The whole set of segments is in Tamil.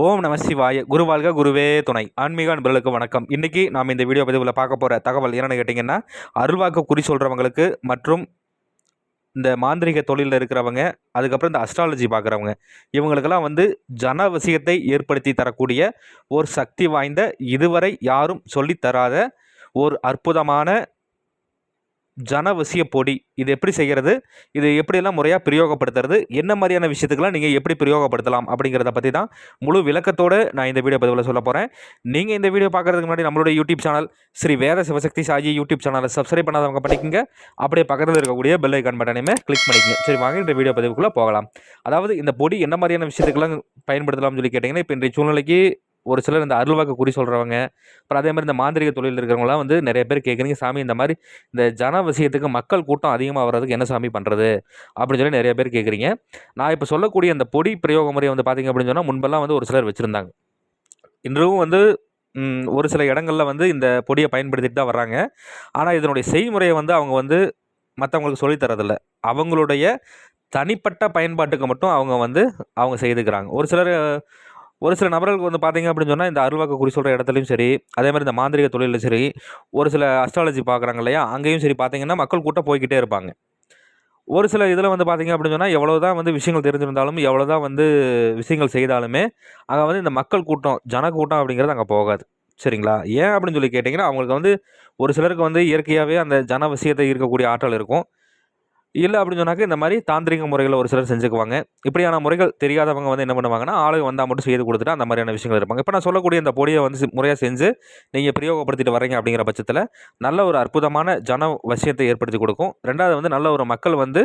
ஓம் நம சிவாய. குருவாழ்க குருவே துணை. ஆன்மீக அன்பர்களுக்கு வணக்கம். இன்றைக்கி நாம் இந்த வீடியோ பதிவில் பார்க்க போகிற தகவல் என்னென்னு கேட்டிங்கன்னா அருள்வாக்கு குறி சொல்கிறவங்களுக்கு மற்றும் இந்த மாந்திரிக தொழிலில் இருக்கிறவங்க அதுக்கப்புறம் இந்த அஸ்ட்ராலஜி பார்க்குறவங்க இவங்களுக்கெல்லாம் வந்து ஜன விஷயத்தை ஏற்படுத்தி தரக்கூடிய ஒரு சக்தி வாய்ந்த இதுவரை யாரும் சொல்லித்தராத ஒரு அற்புதமான ஜனவசிய பொடி. இது எப்படி செய்கிறது இது எப்படியெல்லாம் முறையாக பிரயோகப்படுத்துறது? என்ன மாதிரியான விஷயத்துக்கெல்லாம் நீங்கள் எப்படி பிரயோகப்படுத்தலாம்? அப்படிங்கிறத பற்றி தான் முழு விளக்கத்தோடு நான் இந்த வீடியோ பதிவில் சொல்ல போகிறேன் நீங்கள் இந்த வீடியோ பார்க்குறதுக்கு முன்னாடி நம்மளுடைய YouTube channel Shri Veda Shivashakti Saji YouTube சேனலை சப்ஸ்கிரைப் பண்ணாதவங்க பண்ணிக்கோங்க. அப்படியே பக்கத்தில் இருக்கக்கூடிய பெல் ஐக்கான் பட்டனையுமே கிளிக் பண்ணிக்கங்க. சரி வாங்க இந்த வீடியோ பதிவுக்குள்ளே போகலாம். அதாவது இந்த பொடி என்ன மாதிரியான விஷயத்துக்கெல்லாம் பயன்படுத்தலாம்னு சொல்லி கேட்டிங்கன்னா இப்போ இன்றைய சூழ்நிலைக்கு ஒரு சிலர் இந்த அருள்வாக்கு குறி சொல்கிறவங்க அப்புறம் அதே மாதிரி இந்த மாந்திரிக தொழில் இருக்கிறவங்களாம் வந்து நிறைய பேர் கேட்குறீங்க சாமி இந்த மாதிரி இந்த ஜன விஷயத்துக்கு மக்கள் கூட்டம் அதிகமாக வர்றதுக்கு என்ன சாமி பண்ணுறது அப்படின்னு சொல்லி நிறைய பேர் கேட்குறீங்க. நான் இப்போ சொல்லக்கூடிய அந்த பொடி பிரயோக முறை வந்து பார்த்திங்க அப்படின்னு சொன்னால் முன்பெல்லாம் வந்து ஒரு சிலர் வச்சுருந்தாங்க. இன்றும் வந்து ஒரு சில இடங்களில் வந்து இந்த பொடியை பயன்படுத்திட்டு தான் வர்றாங்க. ஆனால் இதனுடைய செய்முறையை வந்து அவங்க வந்து மற்றவங்களுக்கு சொல்லித்தரதில்லை அவங்களுடைய தனிப்பட்ட பயன்பாட்டுக்கு மட்டும் அவங்க வந்து அவங்க செய்துக்கிறாங்க. ஒரு சிலர் ஒரு சில நபர்களுக்கு வந்து பார்த்திங்க அப்படின்னு சொன்னால் இந்த அருள்வாக்கு குறி சொல்கிற இடத்துலையும் சரி அதே மாதிரி இந்த மாந்திரிக தொழிலும் சரி ஒரு சில அஸ்ட்ராலஜி பார்க்குறாங்க இல்லையா அங்கேயும் சரி பார்த்திங்கன்னா மக்கள் கூட்டம் போய்கிட்டே இருப்பாங்க. ஒரு சில இதில் வந்து பார்த்திங்க அப்படின்னு சொன்னால் எவ்வளோ தான் வந்து விஷயங்கள் தெரிஞ்சிருந்தாலும் எவ்வளோ தான் வந்து விஷயங்கள் செய்தாலுமே அங்கே வந்து இந்த மக்கள் கூட்டம் ஜனக்கூட்டம் அப்படிங்கிறது அங்கே போகாது. சரிங்களா? ஏன் அப்படின்னு சொல்லி கேட்டிங்கன்னா அவங்களுக்கு வந்து ஒரு சிலருக்கு வந்து இயற்கையாகவே அந்த ஜன விஷயத்தை இருக்கக்கூடிய ஆற்றல் இருக்கும். இல்லை அப்படின்னு சொன்னாக்க இந்த மாதிரி தாந்திரிக முறைகளை ஒரு சிலர் செஞ்சுக்குவாங்க. இப்படியான முறைகள் தெரியாதவங்க வந்து என்ன பண்ணுவாங்கன்னா ஆளுங்க வந்தால் மட்டும் செய்து கொடுத்துட்டு அந்த மாதிரியான விஷயங்கள் இருப்பாங்க. இப்போ நான் சொல்லக்கூடிய இந்த பொடியை வந்து முறையாக செஞ்சு நீங்கள் பிரயோகப்படுத்திட்டு வரீங்க அப்படிங்கிற பட்சத்தில் நல்ல ஒரு அற்புதமான ஜன வசியத்தை ஏற்படுத்தி கொடுக்கும். ரெண்டாவது வந்து நல்ல ஒரு மக்கள் வந்து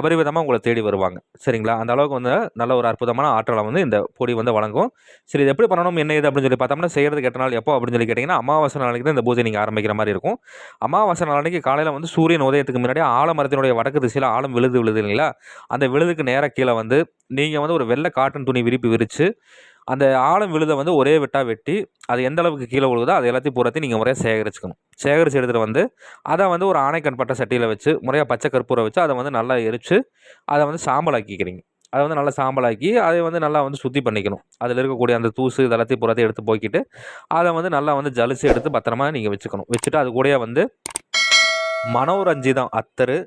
அபரிவிதமாக உங்களை தேடி வருவாங்க. சரிங்களா? அந்த அளவுக்கு வந்து நல்ல ஒரு அற்புதமான ஆற்றலை வந்து இந்த பொடி வந்து வழங்கும். சரி இது எப்படி பண்ணணும் என்ன இது அப்படின்னு சொல்லி பார்த்தோம்னா செய்கிறது கெட்ட நாள் எப்போ அப்படின்னு சொல்லி கேட்டிங்கன்னா அமாவாசை நாளைக்கு தான் இந்த பூஜை நீங்கள் ஆரம்பிக்கிற மாதிரி இருக்கும். அமாவாசை நாளைக்கு காலையில் வந்து சூரியன் உதயத்துக்கு முன்னாடி ஆலமரத்தினுடைய வடக்கு திசையில் ஆழம் விழுது விழுது இல்லைங்களா? அந்த விழுதுக்கு நேராக கீழே வந்து நீங்கள் வந்து ஒரு வெள்ளை காட்டன் துணி விரிப்பு விரித்து அந்த ஆழம் விழுதை வந்து ஒரே வெட்டாக வெட்டி அது எந்த அளவுக்கு கீழே விழுகுதோ அது எல்லாத்தையும் பூரத்தையும் நீங்கள் முறையாக சேகரிச்சுக்கணும். சேகரித்து எடுத்துகிட்டு வந்து அதை வந்து ஒரு ஆணைக்கண் பட்ட சட்டியில் வச்சு முறையாக பச்சை கற்பூரை வச்சு அதை வந்து நல்லா எரித்து அதை வந்து சாம்பலாக்கிக்கிறீங்க. அதை வந்து நல்லா சாம்பலாக்கி அதை வந்து நல்லா வந்து சுத்தி பண்ணிக்கணும். அதில் இருக்கக்கூடிய அந்த தூசு இதெல்லாத்தையும் புறத்தையும் எடுத்து போக்கிட்டு அதை வந்து நல்லா வந்து ஜலிச்சு எடுத்து பத்திரமா நீங்கள் வச்சுக்கணும். வச்சுட்டு அது கூடயே வந்து மனோரஞ்சிதம் அத்தரு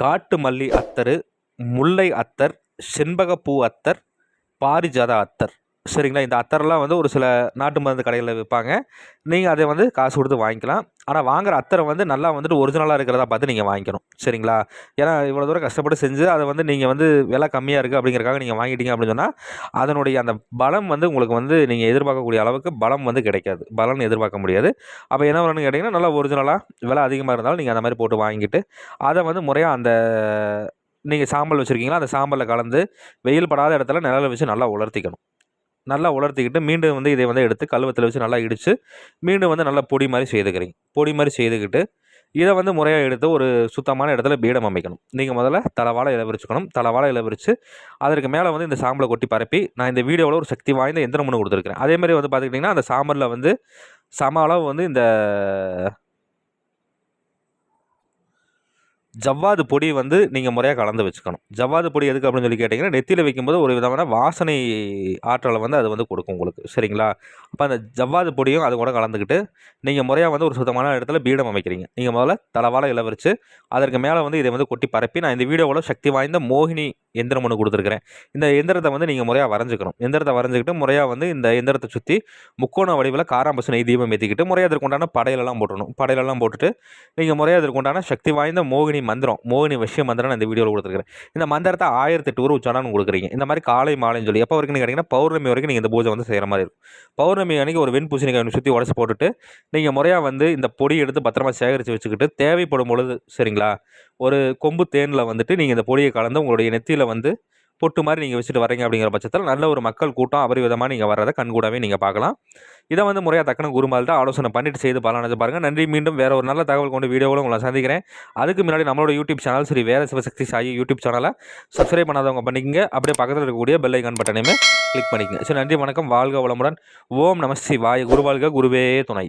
காட்டு மல்லி அத்தர் முல்லை அத்தர் செண்பகப்பூ அத்தர் பாரிஜாத அத்தர். சரிங்களா? இந்த அத்தரெல்லாம் வந்து ஒரு சில நாட்டு மருந்து கடைகளில் விற்பாங்க நீங்கள் அதை வந்து காசு கொடுத்து வாங்கிக்கலாம். ஆனால் வாங்குற அத்தரை வந்து நல்லா வந்துட்டு ஒரிஜினலாக இருக்கிறதா பார்த்து நீங்கள் வாங்கிக்கணும். சரிங்களா? ஏன்னா இவ்வளோ தூரம் கஷ்டப்பட்டு செஞ்சு அதை வந்து நீங்கள் வந்து விலை கம்மியாக இருக்குது அப்படிங்கிறக்காக நீங்கள் வாங்கிட்டீங்க அப்படின்னு சொன்னால் அதனுடைய அந்த பலம் வந்து உங்களுக்கு வந்து நீங்கள் எதிர்பார்க்கக்கூடிய அளவுக்கு பலம் வந்து கிடைக்காது. பலன் எதிர்பார்க்க முடியாது. அப்போ என்ன வரணும்னு கேட்டிங்கன்னா நல்லா ஒரிஜினலாக விலை அதிகமாக இருந்தாலும் நீங்கள் அந்த மாதிரி போட்டு வாங்கிட்டு அதை வந்து முறையாக அந்த நீங்கள் சாம்பல் வச்சுருக்கீங்களா? அந்த சாம்பலில் கலந்து வெயில் படாத இடத்துல நிழலை வச்சு நல்லா உலர்த்திக்கணும். நல்லா உலர்த்திக்கிட்டு மீண்டும் வந்து இதை வந்து எடுத்து கழுவத்தில் வச்சு நல்லா இடித்து மீண்டும் வந்து நல்லா பொடி மாதிரி செய்துக்கிறீங்க. பொடி மாதிரி செய்துக்கிட்டு இதை வந்து முறையாக எடுத்து ஒரு சுத்தமான இடத்துல பீடம் அமைக்கணும். நீங்கள் முதல்ல தலைவாழை இலை விரிச்சுக்கணும். தலைவாழை இலை விரித்து அதற்கு மேலே வந்து இந்த சாம்பலை கொட்டி பரப்பி நான் இந்த வீடியோவில் ஒரு சக்தி வாய்ந்த எந்திரம் ஒன்று கொடுத்துருக்கேன் அதேமாதிரி வந்து பார்த்துக்கிட்டிங்கன்னா அந்த சாம்பலில் வந்து சம அளவு வந்து இந்த ஜவ்வாது பொடி வந்து நீங்கள் முறையாக கலந்து வச்சுக்கணும். ஜவ்வாது பொடி எதுக்கு அப்படின்னு சொல்லி கேட்டிங்கன்னா நெத்தியில் வைக்கும்போது ஒரு விதமான வாசனை ஆற்றலை வந்து அது வந்து கொடுக்கும் உங்களுக்கு. சரிங்களா? அப்போ அந்த ஜவ்வாது பொடியும் அது கூட கலந்துக்கிட்டு நீங்கள் முறையாக வந்து ஒரு சுத்தமான இடத்துல பீடம் அமைக்கிறீங்க. நீங்கள் முதல்ல தலைவாழ இளவரிச்சு அதற்கு மேலே வந்து இதை வந்து கொட்டி பரப்பி நான் இந்த வீடியோவில் சக்தி வாய்ந்த மோகினி எந்திரம் ஒன்று கொடுத்துருக்குறேன். இந்த எந்திரத்தை வந்து நீங்கள் முறையாக வரைஞ்சிக்கணும். எந்திரத்தை வரைஞ்சிக்கிட்டு முறையாக வந்து இந்த எந்திரத்தை சுற்றி முக்கோண வடிவில் காராம்பசு நெய் தீபம் ஏற்றிக்கிட்டு முறையாக அதற்குண்டான படையிலெல்லாம் போட்டணும் படையிலெல்லாம் போட்டுட்டு நீங்கள் முறையாக அதற்கு உண்டான சக்தி வாய்ந்த மோகினி மந்திரம் மோகினி விஷய மந்திரம் நான் இந்த வீடியோவில் கொடுத்துருக்கேன் இந்த மந்திரத்தை ஆயிரத்தி எட்டு ஊர் உச்சாரம் கொடுக்குறீங்க. இந்த மாதிரி காலை மாலைன்னு சொல்லி எப்போ வரைக்கும் கேட்டிங்கன்னா பௌர்ணமி வரைக்கும் நீங்கள் இந்த பூஜை வந்து செய்கிற மாதிரி இருக்கும். பௌர்ணமி அன்றைக்கி ஒரு வெண் பூசணிக்காய் சுற்றி உடச்சி போட்டுட்டு நீங்கள் முறையாக வந்து இந்த பொடி எடுத்து பத்திரமா சேகரித்து வச்சுக்கிட்டு தேவைப்படும் பொழுது சரிங்களா? ஒரு கொம்பு தேனில் வந்துட்டு நீங்கள் இந்த பொடியை கலந்து உங்களுடைய நெத்தியில் வந்து பொட்டு மாதிரி நீங்கள் வச்சுட்டு வரீங்க அப்படிங்கிற பட்சத்தில் நல்ல ஒரு மக்கள் கூட்டம் அபரிவிதமாக நீங்கள் வர்றதை கண்கூடாவே நீங்கள் பார்க்கலாம். இதை வந்து முறையாக தக்கன குருமால்கிட்ட ஆலோசனை பண்ணிட்டு செய்து பலனது பாருங்கள் நன்றி. மீண்டும் வேறு ஒரு நல்ல தகவல் கொண்டு வீடியோவில் உங்களை சந்திக்கிறேன். அதுக்கு முன்னாடி நம்மளோட யூடியூப் சேனல் சரி வேறு சிவசக்தி சாயி யூடியூப் சேனலை சப்ஸ்கிரைப் பண்ணாதவங்க பண்ணிக்கங்க. அப்படியே பக்கத்தில் இருக்கக்கூடிய பெல் ஐக்கான் பட்டனையுமே கிளிக் பண்ணிக்கங்க. சரி நன்றி வணக்கம். வாழ்க வளமுடன். ஓம் நமஸ்தி வாய். குருவாழ்க குருவே துணை.